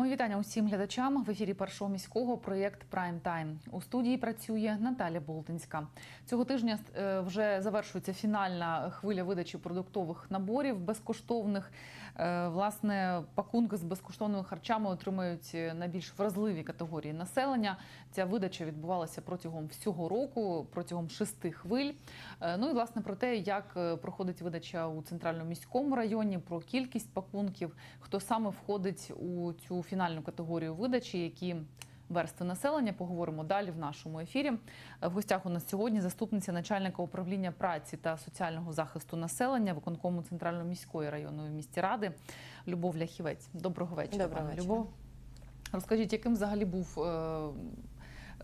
Мої вітання усім глядачам в ефірі першого міського проєкт Прайм Тайм. У студії працює Наталя Болтинська. Цього тижня е, вже завершується фінальна хвиля видачі продуктових наборів безкоштовних. Е, Власне, пакунки з безкоштовними харчами отримають найбільш вразливі категорії населення. Ця видача відбувалася протягом всього року, протягом шести хвиль. Е, Ну і власне про те, як е, проходить видача у центральному міському районі, про кількість пакунків, хто саме входить у цю фінальну категорію видачі, які верстви населення. Поговоримо далі в нашому ефірі. Е, В гостях у нас сьогодні заступниця начальника управління праці та соціального захисту населення виконкому центральної міської районної місті ради Любов Ляхівець. Доброго вечора, Доброго вечора. Любов. Розкажіть, яким взагалі був е,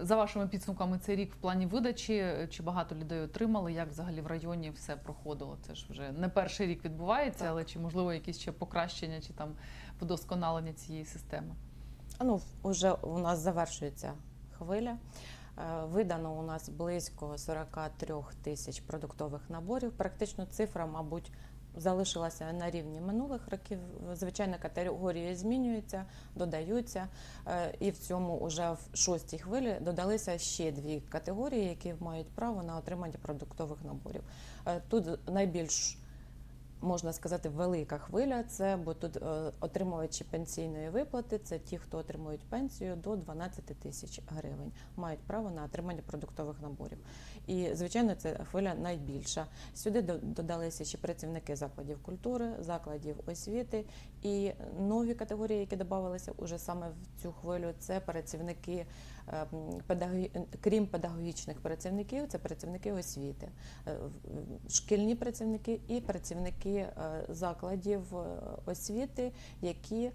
за вашими підсумками цей рік в плані видачі? Чи багато людей отримали? Як взагалі в районі все проходило? Це ж вже не перший рік відбувається, Так. але чи можливо якісь ще покращення чи там вдосконалення цієї системи? Ну, вже у нас завершується хвиля. Е, Видано у нас близько 43 тисяч продуктових наборів. Практично цифра, мабуть, залишилася на рівні минулих років. Звичайно, категорії змінюються, додаються. Е, І в цьому уже в шостій хвилі додалися ще дві категорії, які мають право на отримання продуктових наборів. Е, Тут найбільш можна сказати, велика хвиля. Це бо тут е, отримувачі пенсійної виплати, це ті, хто отримують пенсію до 12 тисяч гривень, мають право на отримання продуктових наборів. І звичайно, це хвиля найбільша. Сюди додалися ще працівники закладів культури, закладів освіти і нові категорії, які додавалися уже саме в цю хвилю. Це працівники, крім педагогічних працівників, це працівники освіти, е, шкільні працівники і працівники е, закладів е, освіти, які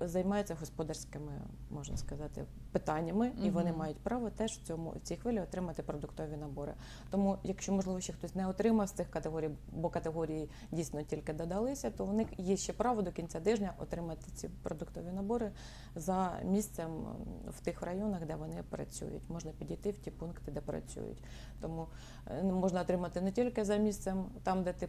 займаються господарськими, можна сказати, питаннями, і вони мають право теж в цьому в цій хвилі отримати продуктові набори. Тому, якщо можливо ще хтось не отримав з цих категорій, бо категорії дійсно тільки додалися, то у них є ще право до кінця тижня отримати ці продуктові набори за місцем в тих районах, де вони працюють. Можна підійти в ті пункти, де працюють. Тому е, можна отримати не тільки за місцем, там, де ти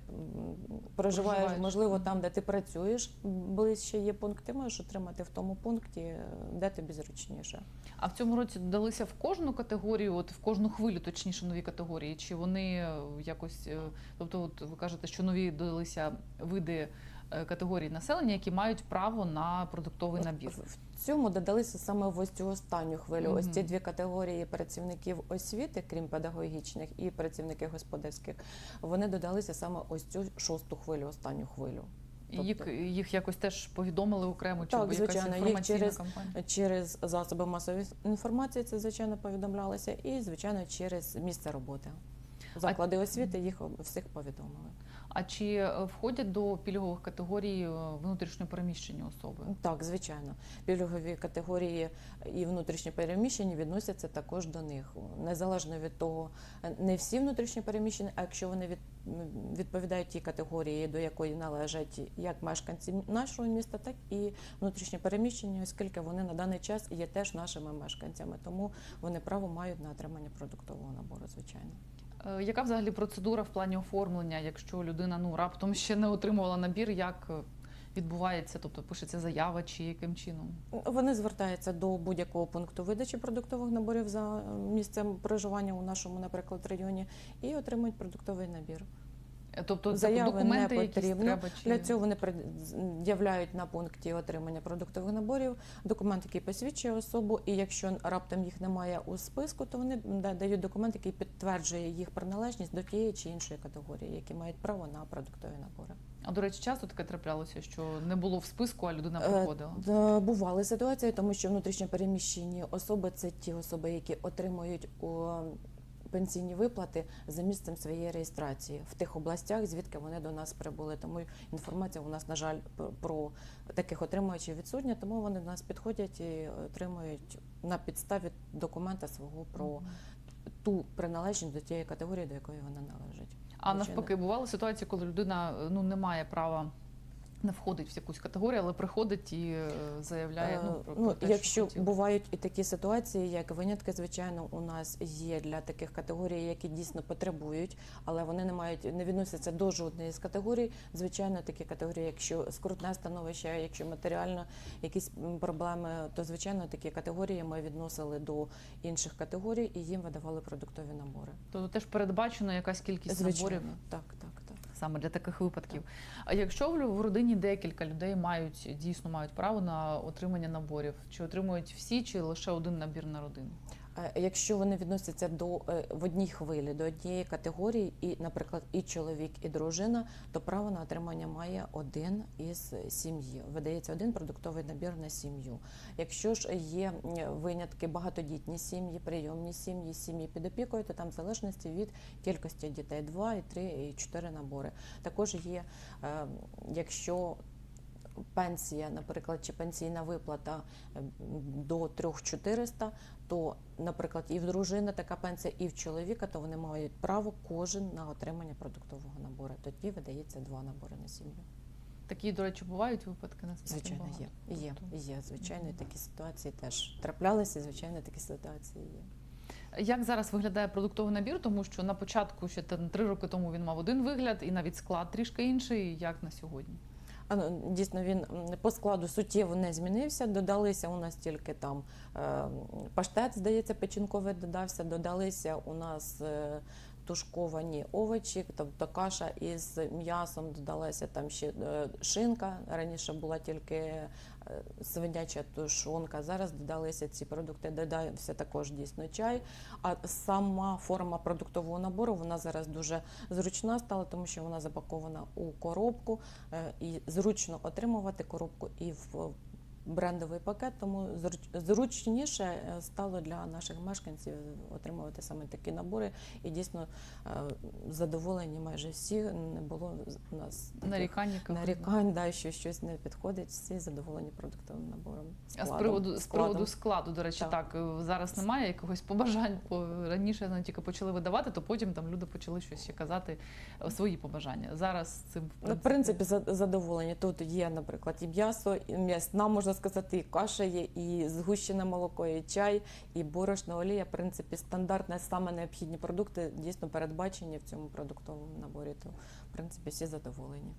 Проживаєш. можливо, там, де ти працюєш, ближче є пункт, ти можеш отримати в тому пункті, е, де тобі зручніше. А в цьому році додалися в кожну категорію, от в кожну хвилю, точніше, нові категорії? Чи вони е, якось, е, тобто, от ви кажете, що нові додалися види категорій населення, які мають право на продуктовий набір? В цьому додалися саме в ось цю останню хвилю. Ось ці дві категорії працівників освіти, крім педагогічних, і працівники господарських, вони додалися саме ось цю шосту хвилю, останню хвилю. І їх, тобто- їх якось теж повідомили окремо, чи Так, якась звичайно, їх інформаційна через- кампанія? Через засоби масової інформації це звичайно повідомлялося, і звичайно через місце роботи. Заклади освіти їх всіх повідомили. А чи е, входять до пільгових категорій е, внутрішньопереміщені особи? Так, звичайно, пільгові категорії і внутрішні переміщені відносяться також до них. Незалежно від того, не всі внутрішні переміщені, а якщо вони від, відповідають тій категорії, до якої належать як мешканці нашого міста, так і внутрішні переміщені, оскільки вони на даний час є теж нашими мешканцями, тому вони право мають на отримання продуктового набору, звичайно. Е, Яка взагалі процедура в плані оформлення, якщо людина ну раптом ще не отримувала набір, як е, відбувається, тобто пишеться заява чи яким чином? Вони звертаються до будь-якого пункту видачі продуктових наборів за місцем проживання у нашому, наприклад, районі, і отримують продуктовий набір. Тобто Заяви документи не потрібно. треба чи Для цього вони пред'являють на пункті отримання продуктових наборів документ, який посвідчує особу, і якщо раптом їх немає у списку, то вони да- дають документ, який підтверджує їх приналежність до тієї чи іншої категорії, які мають право на продуктові набори. а до речі, часто таке траплялося, що не було в списку, а людина Е, приходила. Бували ситуації, тому що внутрішньо переміщені особи це ті особи, які отримують у пенсійні виплати за місцем своєї реєстрації в тих областях, звідки вони до нас прибули. Тому інформація у нас, на жаль, про таких отримувачів відсутня, тому вони до нас підходять і отримують на підставі документа свого про ту приналежність до тієї категорії, до якої вона належить. А навпаки, бували ситуації, коли людина е, ну не має права не входить в якусь категорію, але приходить і е, заявляє ну, Е, про, ну, про те, якщо що бувають і такі ситуації, як винятки, звичайно, у нас є для таких категорій, які дійсно потребують, але вони не мають не відносяться до жодної з категорій. Звичайно, такі категорії, якщо скрутне становище, якщо матеріально якісь проблеми, то звичайно такі категорії ми відносили до інших категорій і їм видавали продуктові набори. То теж передбачено якась кількість Звичайно, наборів так, так. Саме для таких випадків. А якщо в родині декілька людей мають дійсно мають право на отримання наборів, чи отримують всі, чи лише один набір на родину? Е, Якщо вони відносяться до е, в одній хвилі до однієї категорії, і, наприклад, і чоловік, і дружина, то право на отримання має один із сім'ї. Видається один продуктовий набір на сім'ю. Якщо ж є винятки багатодітні сім'ї, прийомні сім'ї, сім'ї під опікою, то там в залежності від кількості дітей 2, і 3, і 4 набори. Також є, е, якщо пенсія, наприклад, чи пенсійна виплата до 3400, то, наприклад, і в дружини така пенсія, і в чоловіка, то вони мають право кожен на отримання продуктового набору. Тоді видається два набори на сім'ю. Такі, до речі, бувають випадки насправді Звичайно, є. Є, Тобто, є. Звичайно, такі ситуації теж траплялися. Звичайно, такі ситуації є. Як зараз виглядає продуктовий набір? Тому що на початку ще три роки тому він мав один вигляд, і навіть склад трішки інший. Як на сьогодні? Ну, Дійсно, він по складу суттєво не змінився. Додалися у нас тільки там е, паштет, здається, печінковий додався. Додалися у нас е, тушковані овочі, тобто каша із м'ясом. Додалася там ще е, шинка. Раніше була тільки е, свиняча тушонка. Зараз додалися ці продукти. Додався також дійсно чай. А сама форма продуктового набору вона зараз дуже зручна стала, тому що вона запакована у коробку е, і зручно отримувати коробку і в брендовий пакет, тому зруч- зручніше е, стало для наших мешканців отримувати саме такі набори. І дійсно е, задоволені майже всі. Не було у нас Нарікань нарікань, да, що щось не підходить. Всі задоволені продуктовим набором. А з складом- приводу з приводу складу, до речі, так, Так. е, зараз немає якогось побажань. Бо раніше вони тільки почали видавати, то потім там люди почали щось ще казати свої побажання. Зараз цим в Ну, в принципі, принципі, задоволені. Тут є, наприклад, і м'ясо, і м'ясна, можна сказати, і каша є, і згущене молоко, і чай, і борошно, олія. В принципі, стандартне, саме необхідні продукти дійсно передбачені в цьому продуктовому наборі. То, в принципі, всі задоволені.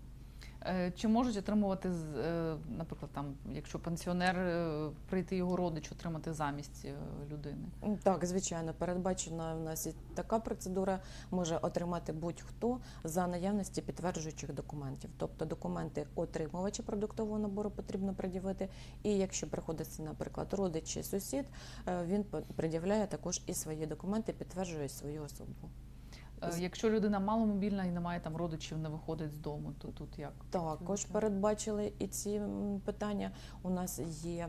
Е, чи можуть отримувати е, наприклад, там, якщо пенсіонер е, прийти його родич, отримати замість людини? Так, звичайно, передбачена в нас і така процедура може отримати будь-хто за наявності підтверджуючих документів. Тобто документи отримувача продуктового набору потрібно пред'явити. І якщо приходиться, наприклад, родич чи сусід, він пред'являє також і свої документи, підтверджує свою особу. Е, Якщо людина маломобільна і не має там родичів, не виходить з дому, то тут як? Також передбачили і ці питання. У нас є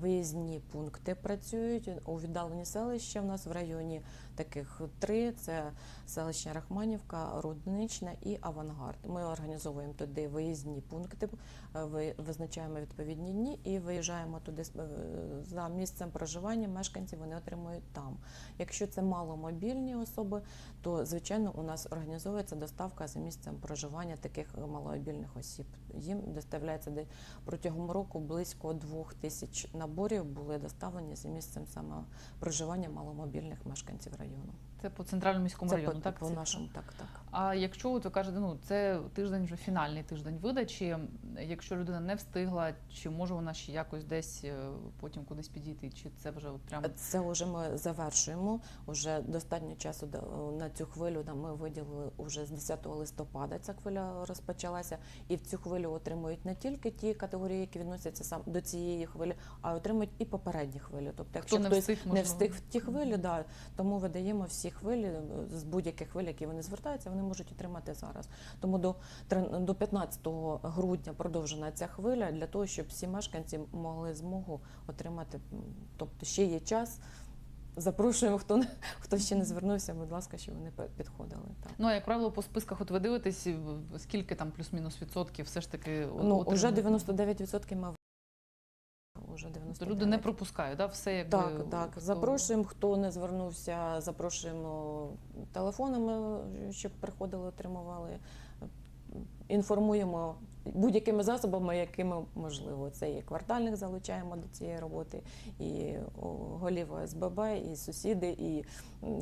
виїзні пункти, працюють у віддалені селища. У нас в районі таких три: це селище Рахманівка, Рудничне і Авангард. Ми організовуємо туди виїзні пункти, е, ви- визначаємо відповідні дні і виїжджаємо туди е, за місцем проживання. Мешканців вони отримують там. Якщо це маломобільні особи, то звичайно у нас організовується доставка за місцем проживання таких малообільних осіб. Їм доставляється де протягом року близько двох тисяч наборів були доставлені за місцем саме проживання маломобільних мешканців району. Це по центральному міському Це району, по, так? по Це- нашому так, так. А якщо ви кажете, ну це тиждень вже фінальний тиждень видачі. Якщо людина не встигла, чи може вона ще якось десь е, потім кудись підійти, чи це вже от прямо Це вже ми завершуємо. Уже достатньо часу на цю хвилю ми виділили уже з 10 листопада. Ця хвиля розпочалася, і в цю хвилю отримують не тільки ті категорії, які відносяться сам до цієї хвилі, а отримують і попередні хвилі. Тобто, якщо хто не хтось встиг, не можливо? встиг в ті хвилі, да, тому видаємо всі хвилі з будь-яких хвиль, які вони звертаються, вони можуть отримати зараз. Тому до, трин- до 15 грудня продовжена ця хвиля для того, щоб всі мешканці могли змогу отримати. м, Тобто ще є час. Запрошуємо, хто не хто ще не звернувся, будь ласка, щоб вони підходили. Так. Ну, а як правило, по списках, от ви дивитесь, скільки там плюс-мінус відсотків все ж таки Ну, вже отримують? 99% ми вже Тобто 99%. люди не пропускають, да? все якби Так, так. хто- Запрошуємо, хто не звернувся, запрошуємо телефонами, щоб приходили, отримували. Інформуємо будь-якими засобами, якими можливо. Це і квартальних залучаємо до цієї роботи, і голів ОСББ, і сусіди, і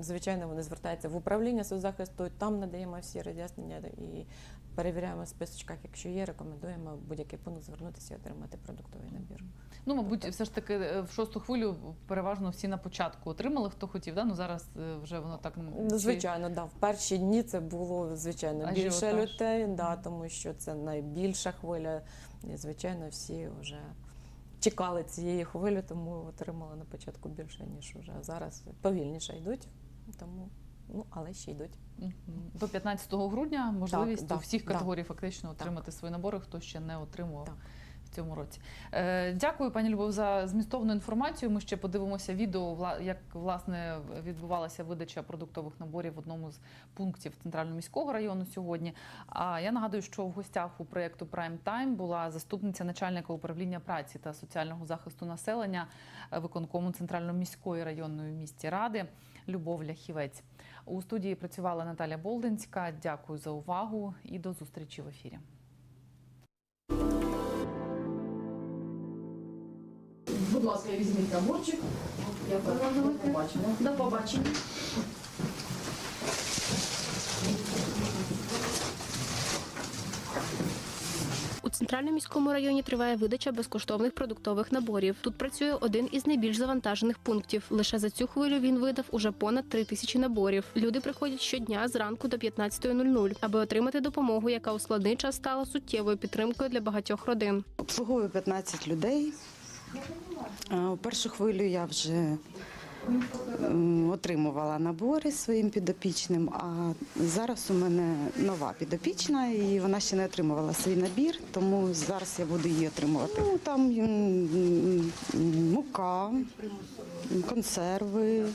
звичайно вони звертаються в управління соцзахисту. Там надаємо всі роз'яснення і перевіряємо в списочках. Якщо є, рекомендуємо будь-який пункт звернутися і отримати продуктовий набір. Ну, мабуть, все ж таки е, в шосту хвилю переважно всі на початку отримали, хто хотів. Да? Ну зараз е, вже воно так Ну, чи- Звичайно, да. В перші дні це було звичайно більше Ажіотаж. людей, да, тому що це найбільша хвиля. І звичайно, всі вже чекали цієї хвилі, тому отримали на початку більше, ніж вже зараз. Повільніше йдуть, тому ну але ще йдуть. До 15 грудня можливість до у всіх категорій фактично отримати свої набори, хто ще не отримував Так. Цьому році. Е, дякую, пані Любов, за змістовну інформацію. Ми ще подивимося відео, як власне відбувалася видача продуктових наборів в одному з пунктів центрально-міського району сьогодні. А я нагадую, що в гостях у проєкту Prime Time була заступниця начальника управління праці та соціального захисту населення виконкому центрально-міської районної місті ради Любов Ляхівець. У студії працювала Наталя Болдинська. Дякую за увагу і до зустрічі в ефірі. Будь ласка, візьміть наборчик. Я до побачення. До побачення. У центральному міському районі триває видача безкоштовних продуктових наборів. Тут працює один із найбільш завантажених пунктів. Лише за цю хвилю він видав уже понад три тисячі наборів. Люди приходять щодня зранку до 15.00, аби отримати допомогу, яка у складний час стала суттєвою підтримкою для багатьох родин. Обслуговую 15 людей. У першу хвилю я вже отримувала набори своїм підопічним, а зараз у мене нова підопічна, і вона ще не отримувала свій набір, тому зараз я буду її отримувати. Ну, там мука, консерви,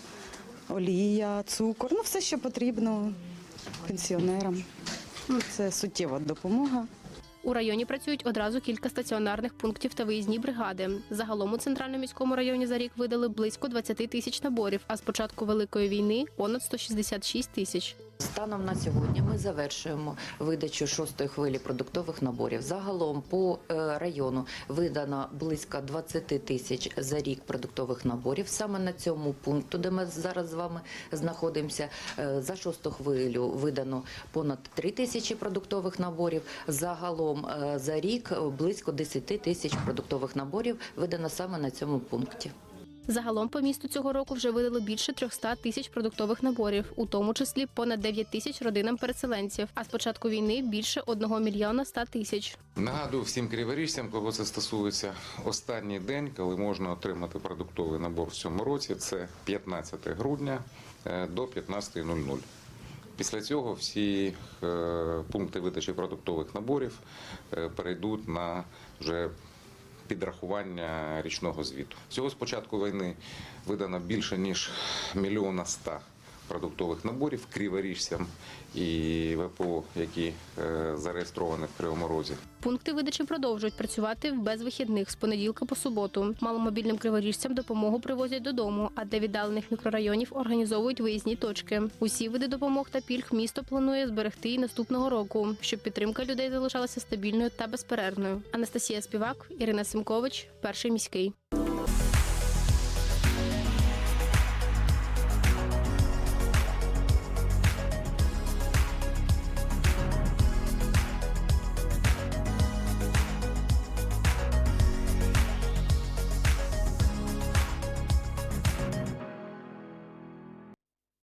олія, цукор, ну все, що потрібно пенсіонерам. Ну, це суттєва допомога. У районі працюють одразу кілька стаціонарних пунктів та виїзні бригади. Загалом у центральному міському районі за рік видали близько 20 тисяч наборів, а з початку великої війни понад 166 тисяч. Станом на сьогодні ми завершуємо видачу шостої хвилі продуктових наборів. Загалом по е, району видано близько 20 тисяч за рік продуктових наборів. Саме на цьому пункту, де ми зараз з вами знаходимося, е, за шосту хвилю видано понад 3 тисячі продуктових наборів. Загалом е, за рік близько 10 тисяч продуктових наборів видано саме на цьому пункті. Загалом по місту цього року вже видали більше 300 тисяч продуктових наборів, у тому числі понад 9 тисяч родинам переселенців. А з початку війни більше 1 мільйона 100 тисяч. Нагадую всім криворіжцям, кого це стосується, останній день, коли можна отримати продуктовий набор в цьому році, це 15 грудня е, до 15.00. Після цього всі е, пункти видачі продуктових наборів е, перейдуть на вже підрахування річного звіту. Всього з початку війни видано більше ніж мільйона ста продуктових наборів криворіжцям і ВПО, які е, зареєстровані в Кривому Розі. Пункти видачі продовжують працювати без вихідних з понеділка по суботу. Маломобільним криворіжцям допомогу привозять додому, а для віддалених мікрорайонів організовують виїзні точки. Усі види допомог та пільг місто планує зберегти і наступного року, щоб підтримка людей залишалася стабільною та безперервною. Анастасія Співак, Ірина Симкович, перший міський.